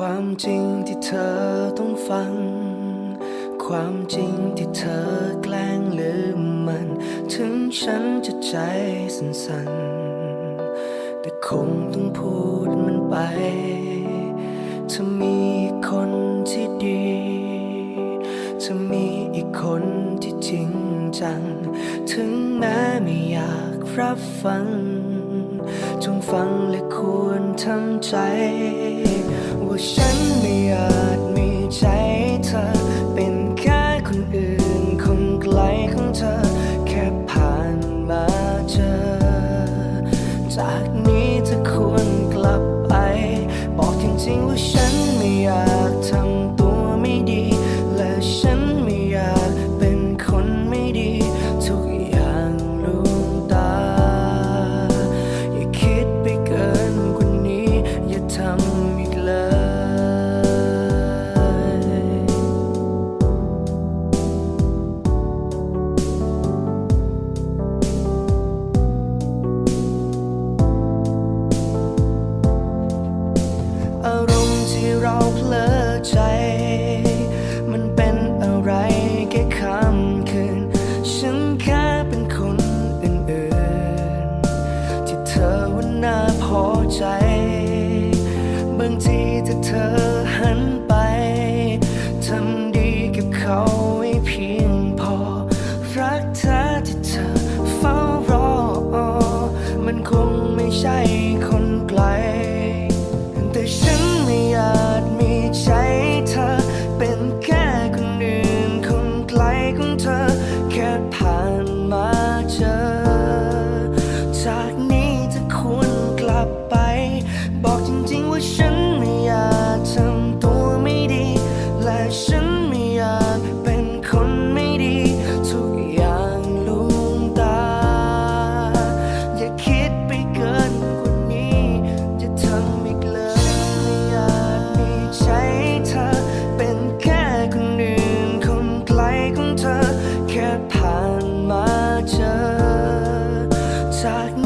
ความจริงที่เธอต้องฟัง ความจริงที่เธอแกล้งลืมมัน ถึงฉันจะใจสั่นๆ แต่คงต้องพูดมันไปเธอมีคนที่ดีเธอมีอีกคนที่จริงจัง ถึงแม้ไม่อยากรับฟัง จงฟังและควรทำใจ ว่าฉันไม่อาจมีใจเธอ เป็นแค่คนอื่นคนไกลของเธอ แค่ผ่านมาเจอ จากนี้เธอควรกลับไป บอกจริงๆว่าฉันไม่อยากทำ ใจ บางทีถ้าเธอหันไป จ